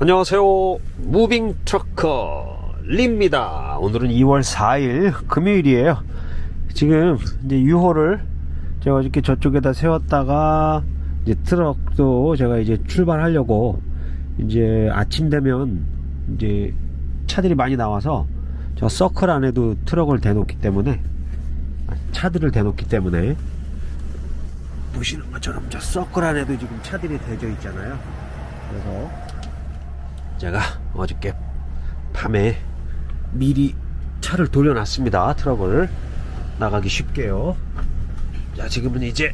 안녕하세요. 무빙 트러커 리입니다. 오늘은 2월 4일 금요일이에요. 지금 이제 유호를 제가 이렇게 저쪽에다 세웠다가 이제 트럭도 제가 이제 출발하려고 이제 아침 되면 이제 차들이 많이 나와서 저 서클 안에도 트럭을 대놓기 때문에 차들을 대놓기 때문에 보시는 것처럼 저 서클 안에도 지금 차들이 대져 있잖아요. 그래서 제가 어저께 밤에 미리 차를 돌려놨습니다. 트럭을 나가기 쉽게요. 자, 지금은 이제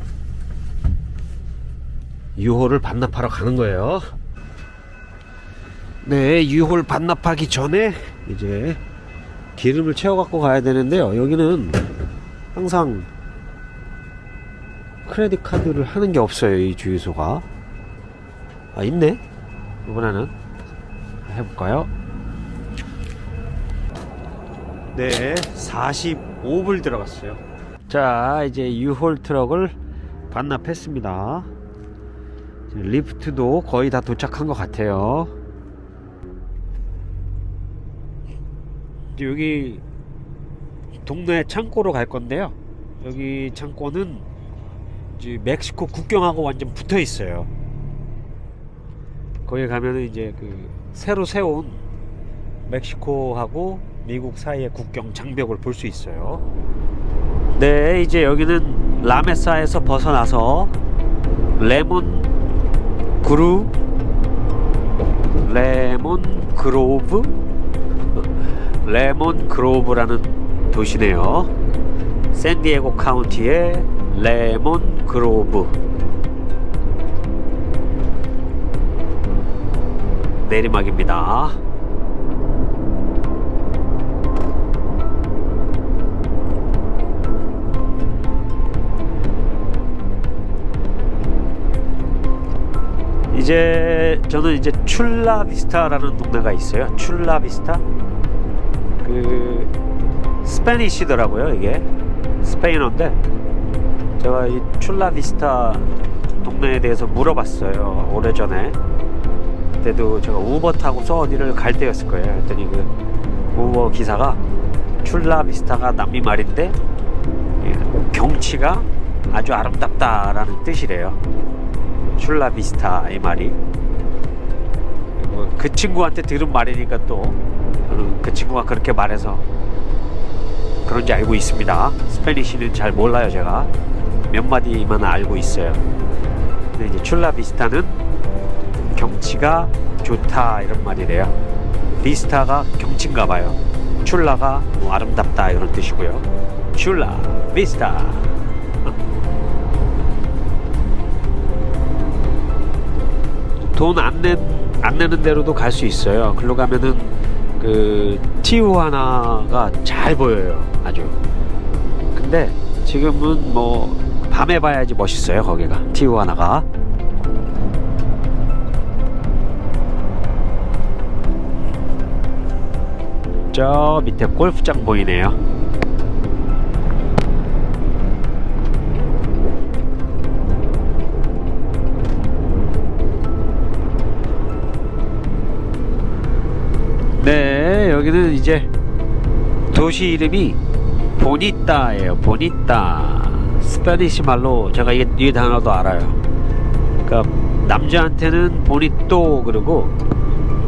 유호를 반납하러 가는 거예요. 네, 유호를 반납하기 전에 이제 기름을 채워 갖고 가야 되는데요. 여기는 항상 크레딧 카드를 하는 게 없어요. 이 주유소가. 아, 있네. 이번에는 해볼까요? 네, 45불 들어갔어요. 자, 이제 유홀 트럭을 반납했습니다. 리프트도 거의 다 도착한 것 같아요. 여기 동네 창고로 갈 건데요. 여기 창고는 이제 멕시코 국경하고 완전 붙어 있어요. 거기 가면은 이제 그 새로 세운 멕시코하고 미국 사이의 국경 장벽을 볼 수 있어요. 네, 이제 여기는 라메사에서 벗어나서 레몬 그루 레몬 그로브 레몬 그로브라는 도시네요. 샌디에고 카운티의 레몬 그로브 내리막입니다. 이제 저는 이제 출라비스타라는 동네가 있어요. 출라비스타. 그 스페니시더라고요, 이게. 스페인어인데 제가 이 출라비스타 동네에 대해서 물어봤어요. 오래전에. 그때도 제가 우버 타고 서 어디를 갈 때였을 거예요. 그랬더니 그 우버 기사가 출라비스타가 남미 말인데 예, 경치가 아주 아름답다라는 뜻이래요. 출라비스타 이 말이 뭐그 친구한테 들은 말이니까 또 그 친구가 그렇게 말해서 그런지 알고 있습니다. 스페니쉬는 잘 몰라요 제가 몇 마디만 알고 있어요. 근데 이제 출라비스타는 경치가 좋다 이런 말이래요. 비스타가 경치인가 봐요. 출라가 뭐 아름답다 이런 뜻이고요. 출라 비스타. 돈안 낸, 안 내는 대로도 갈 수 있어요. 글로 가면은 그 티우아나가 잘 보여요. 아주. 근데 지금은 뭐 밤에 봐야지 멋있어요. 거기가 티우아나가. 저 밑에 골프장 보이네요. 네, 여기는 이제 도시 이름이 보니따예요. 보니따. 스페니시 말로 제가 이, 이 단어도 알아요. 그러니까 남자한테는 보니또 그러고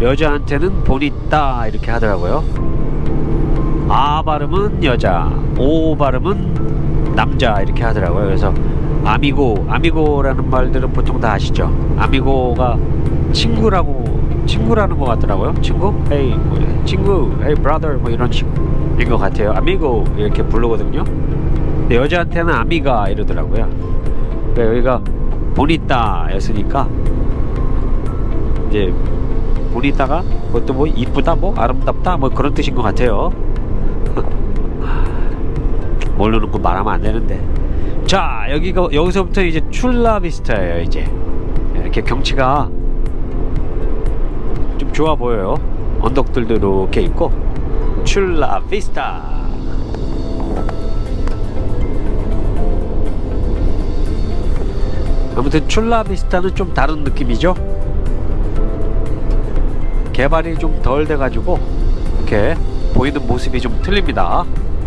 여자한테는 보니따 이렇게 하더라고요. 아 발음은 여자, 오 발음은 남자 이렇게 하더라고요. 그래서 아미고, 아미고라는 말들은 보통 다 아시죠? 아미고가 친구라고 친구라는 것 같더라고요. 친구? Hey, 뭐, 친구, Hey brother 뭐 이런 식인 것 같아요. 아미고 이렇게 부르거든요. 근데 여자한테는 아미가 이러더라고요. 그러니까 여기가 보니따였으니까 이제 보니따가 그것도 뭐 이쁘다 뭐 아름답다 뭐 그런 뜻인 것 같아요. 모르는 거 말하면 안 되는데. 자 여기가 여기서부터 이제 출라비스타예요 이제 이렇게 경치가 좀 좋아 보여요. 언덕들도 이렇게 있고 출라비스타. 아무튼 출라비스타는 좀 다른 느낌이죠. 개발이 좀 덜 돼가지고 이렇게 보이는 모습이 좀 틀립니다.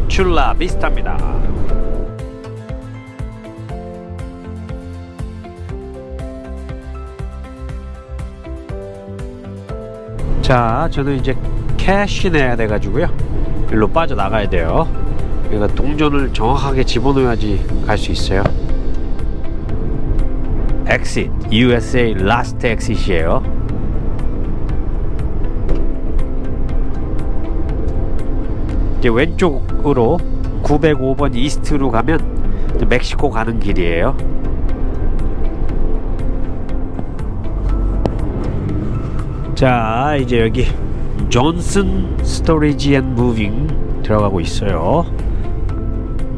출라 비스타입니다. 자, 저는 이제 캐시 내야 돼가지고요. 일로 빠져 나가야 돼요. 그러니까 동전을 정확하게 집어넣어야지 갈 수 있어요. exit, USA last exit이에요. 이제 왼쪽으로 905번 이스트로 가면 멕시코 가는 길이에요. 자, 이제 여기 존슨 스토리지 앤 무빙 들어가고 있어요.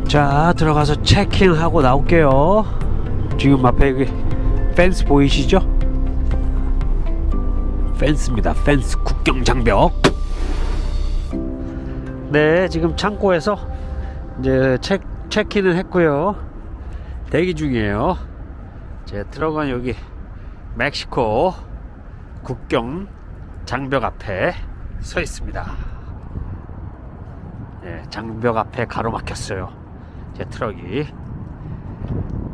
자, 들어가서 체킹하고 나올게요. 지금 앞에 여기 펜스 보이시죠? 펜스입니다. 펜스 국경 장벽. 네, 지금 창고에서 이제 체, 체킹을 했고요. 대기 중이에요. 제 들어간 여기 멕시코 국경 장벽 앞에 서 있습니다. 네, 장벽 앞에 가로막혔어요. 제 트럭이.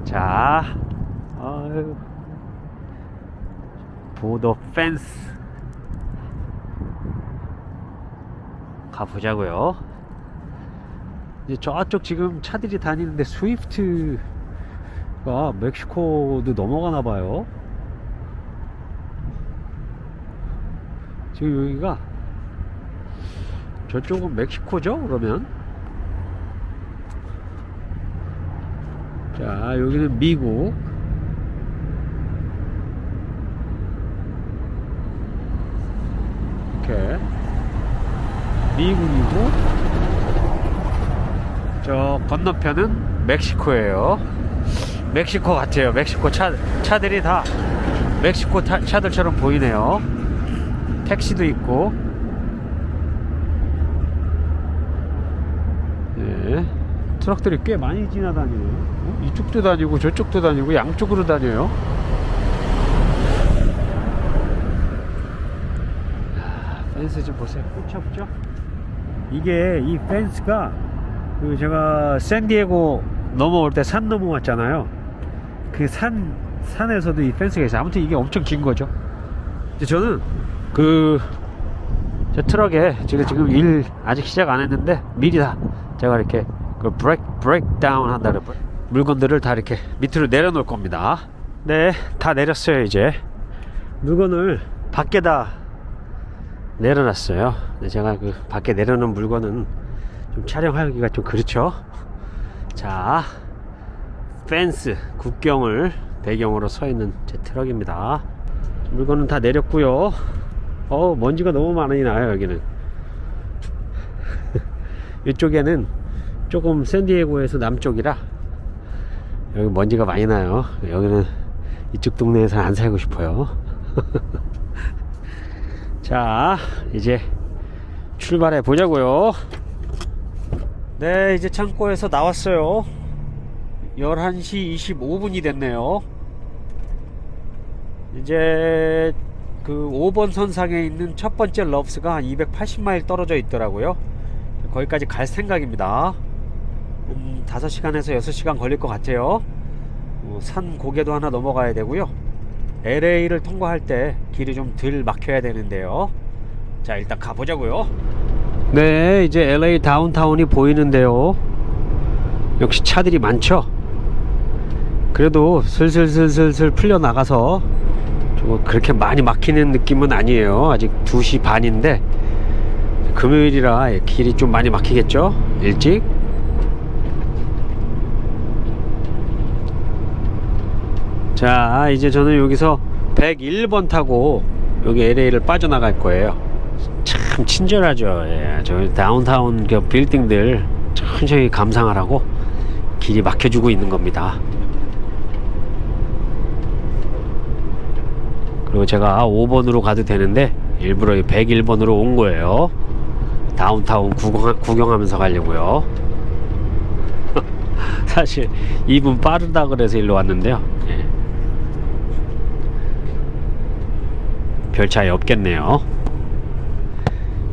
자, 보더 펜스 가보자고요. 이제 저쪽 지금 차들이 다니는데 스위프트가 멕시코도 넘어가나 봐요. 지금 여기가 저쪽은 멕시코죠? 그러면 자 여기는 미국 이렇게 미국이고 저 건너편은 멕시코예요. 멕시코 같아요. 멕시코 차, 차들이 다 멕시코 타, 차들처럼 보이네요. 택시도 있고. 예, 트럭들이 꽤 많이 지나다니네요. 어? 이쪽도 다니고 저쪽도 다니고 양쪽으로 다녀요. 아, 펜스 좀 보세요. 끝이 없죠 이게 이 펜스가 그 제가 샌디에고 넘어올 때 산 넘어왔잖아요 그 산 산에서도 이 펜스가 있어요 아무튼 이게 엄청 긴 거죠 이제 저는 그, 저 트럭에 지금 지금 일 아직 시작 안 했는데 미리 다 제가 이렇게 그 브레이크, 브레이크 다운 한다 그래. 물건들을 다 이렇게 밑으로 내려놓을 겁니다. 네, 다 내렸어요, 이제. 물건을 밖에다 내려놨어요. 제가 그 밖에 내려놓은 물건은 좀 촬영하기가 좀 그렇죠. 자, 펜스, 국경을 배경으로 서 있는 제 트럭입니다. 물건은 다 내렸고요. 어 먼지가 너무 많이 나요 여기는 이쪽에는 조금 샌디에고에서 남쪽이라 여기 먼지가 많이 나요 여기는 이쪽 동네에서 안 살고 싶어요 자 이제 출발해 보자고요 네 이제 창고에서 나왔어요 11시 25분이 됐네요 이제 그 5번 선상에 있는 첫 번째 럽스가 한 280마일 떨어져 있더라고요. 거기까지 갈 생각입니다. 음, 5시간에서 6시간 걸릴 것 같아요. 어, 산 고개도 하나 넘어가야 되고요. LA를 통과할 때 길이 좀 덜 막혀야 되는데요. 자, 일단 가보자고요. 네, 이제 LA 다운타운이 보이는데요. 역시 차들이 많죠? 그래도 슬슬슬슬슬 풀려 나가서 뭐 그렇게 많이 막히는 느낌은 아니에요. 아직 2시 반인데 금요일이라 길이 좀 많이 막히겠죠? 일찍. 자, 이제 저는 여기서 101번 타고 여기 LA를 빠져나갈 거예요. 참 친절하죠. 예, 저 다운타운 그 빌딩들 천천히 감상하라고 길이 막혀주고 있는 겁니다. 그리고 제가 5번으로 가도 되는데 일부러 101번으로 온 거예요. 다운타운 구경, 구경하면서 가려고요. 사실 2분 빠르다 그래서 일로 왔는데요. 예. 별 차이 없겠네요.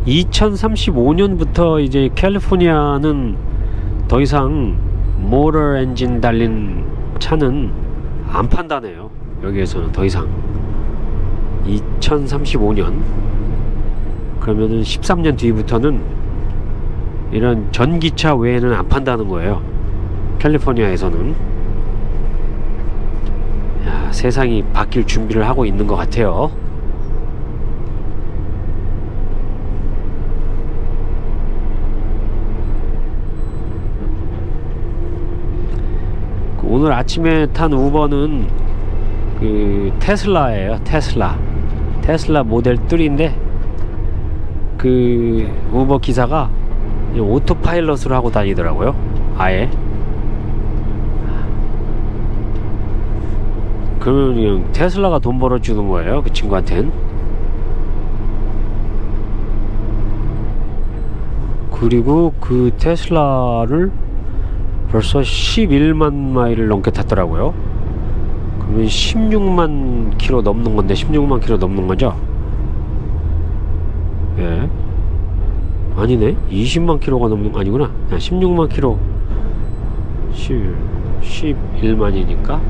2035년부터 이제 캘리포니아는 더 이상 모터 엔진 달린 차는 안 판다네요. 여기에서는 더 이상 2035년 그러면은 13년 뒤부터는 이런 전기차 외에는 안 판다는 거예요. 캘리포니아에서는 야, 세상이 바뀔 준비를 하고 있는 것 같아요. 오늘 아침에 탄 우버는 그 테슬라예요. 테슬라. 테슬라 모델 3인데 그 우버 기사가 이제 오토파일럿으로 하고 다니더라고요. 아예. 그러면 테슬라가 돈 벌어주는 거예요. 그 친구한텐. 그리고 그 테슬라를 벌써 11만 마일을 넘게 탔더라고요. 그러면 16만 킬로 넘는 건데 16만 킬로 넘는 거죠? 예. 아니네. 20만 킬로가 넘는 거 아니구나. 야, 16만 킬로 10, 11만이니까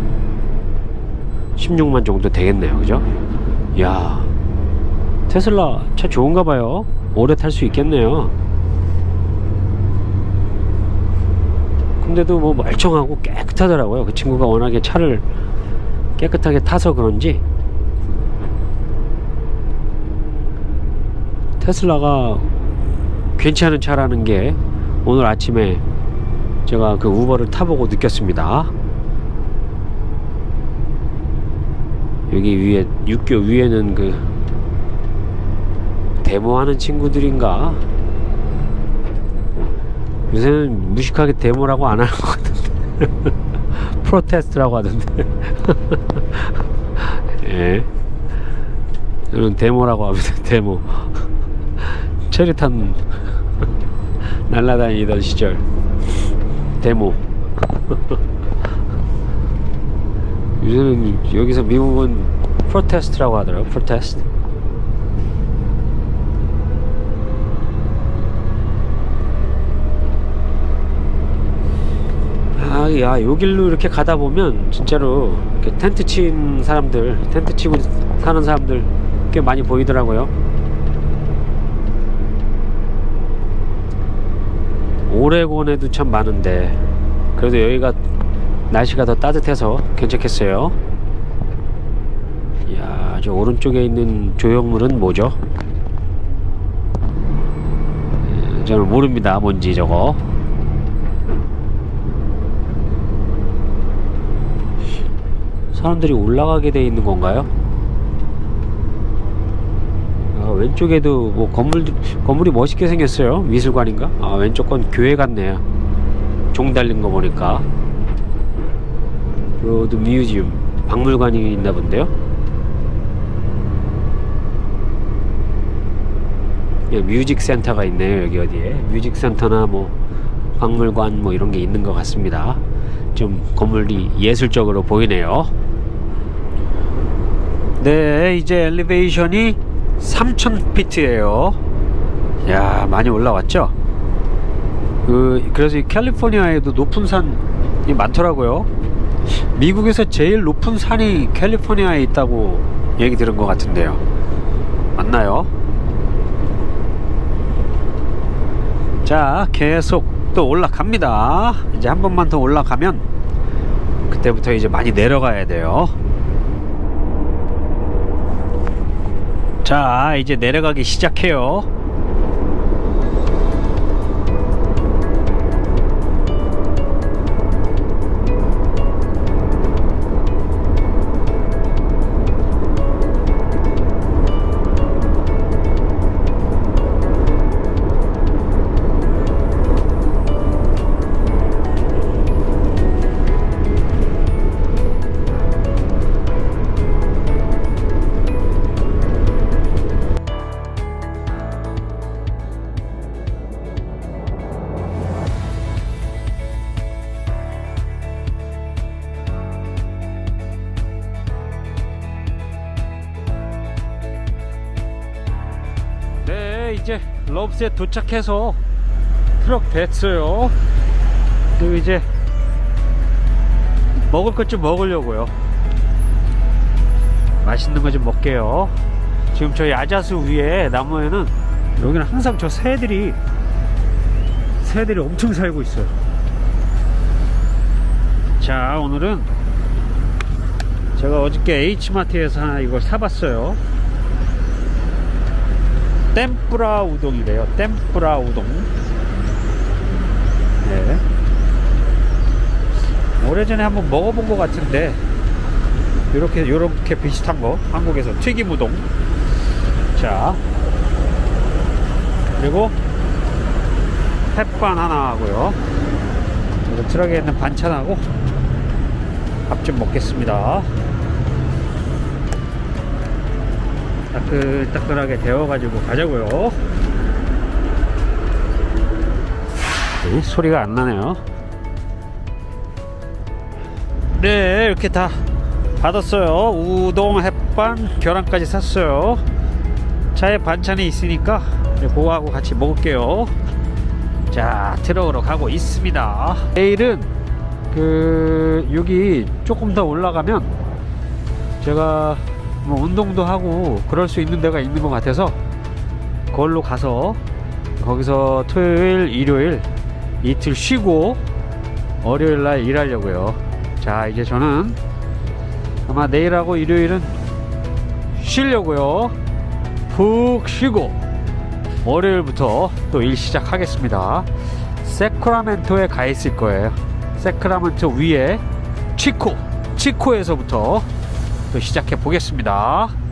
16만 정도 되겠네요. 그죠? 야. 테슬라 차 좋은가 봐요. 오래 탈 수 있겠네요. 근데도 뭐 멀쩡하고 깨끗하더라고요. 그 친구가 워낙에 차를 깨끗하게 타서 그런지 테슬라가 괜찮은 차라는 게 오늘 아침에 제가 그 우버를 타보고 느꼈습니다. 여기 위에 육교 위에는 그 데모하는 친구들인가 요새는 무식하게 데모라고 안 하는 것 같은데. 프로테스트라고 하던데. 예. 저는 데모라고 합니다 데모. 체류탄 날라다니던 시절. 데모. 요새는 여기서 미국은 프로테스트라고 하더라고요 프로테스트 아, 야, 요 길로 이렇게 가다 보면 진짜로 이렇게 텐트 친 사람들, 텐트 치고 사는 사람들 꽤 많이 보이더라고요. 오레곤에도 참 많은데 그래도 여기가 날씨가 더 따뜻해서 괜찮겠어요. 이야, 저 오른쪽에 있는 조형물은 뭐죠? 에, 저는 모릅니다. 뭔지 저거. 사람들이 올라가게 돼 있는 건가요? 아, 왼쪽에도 뭐 건물 건물이 멋있게 생겼어요. 미술관인가? 아 왼쪽 건 교회 같네요. 종 달린 거 보니까 로드 뮤지엄 박물관이 있나 본데요. 예, 뮤직 센터가 있네요. 여기 어디에 뮤직 센터나 뭐 박물관 뭐 이런 게 있는 것 같습니다. 좀 건물이 예술적으로 보이네요. 네, 이제 엘리베이션이 3000피트예요. 야, 많이 올라왔죠? 그 그래서 이 캘리포니아에도 높은 산이 많더라고요. 미국에서 제일 높은 산이 캘리포니아에 있다고 얘기 들은 것 같은데요. 맞나요? 자, 계속 또 올라갑니다. 이제 한 번만 더 올라가면 그때부터 이제 많이 내려가야 돼요. 자, 이제 내려가기 시작해요. 이제 러브스에 도착해서 트럭 됐어요. 그리고 이제 먹을 것 좀 먹으려고요. 맛있는 거 좀 먹게요. 지금 저 야자수 위에 나무에는 여기는 항상 저 새들이 새들이 엄청 살고 있어요. 자, 오늘은 제가 어저께 H마트에서 하나 이걸 사봤어요. 템뿌라 우동이래요. 템뿌라 우동. 네. 오래전에 한번 먹어본 것 같은데 이렇게 이렇게 비슷한 거 한국에서 튀김 우동. 자 그리고 햇반 하나 하고요. 트럭에 있는 반찬하고 밥 좀 먹겠습니다. 따끈따끈하게 데워가지고 가자고요. 네, 소리가 안 나네요. 네, 이렇게 다 받았어요. 우동, 햇반, 계란까지 샀어요. 차에 반찬이 있으니까 그거하고 같이 먹을게요. 자, 트럭으로 가고 있습니다. 내일은 그 여기 조금 더 올라가면 제가 뭐 운동도 하고 그럴 수 있는 데가 있는 것 같아서 그걸로 가서 거기서 토요일, 일요일 이틀 쉬고 월요일 날 일하려고요. 자, 이제 저는 아마 내일하고 일요일은 쉬려고요. 푹 쉬고 월요일부터 또 일 시작하겠습니다. 세크라멘토에 가 있을 거예요. 세크라멘토 위에 치코, 치코에서부터 또 시작해 보겠습니다.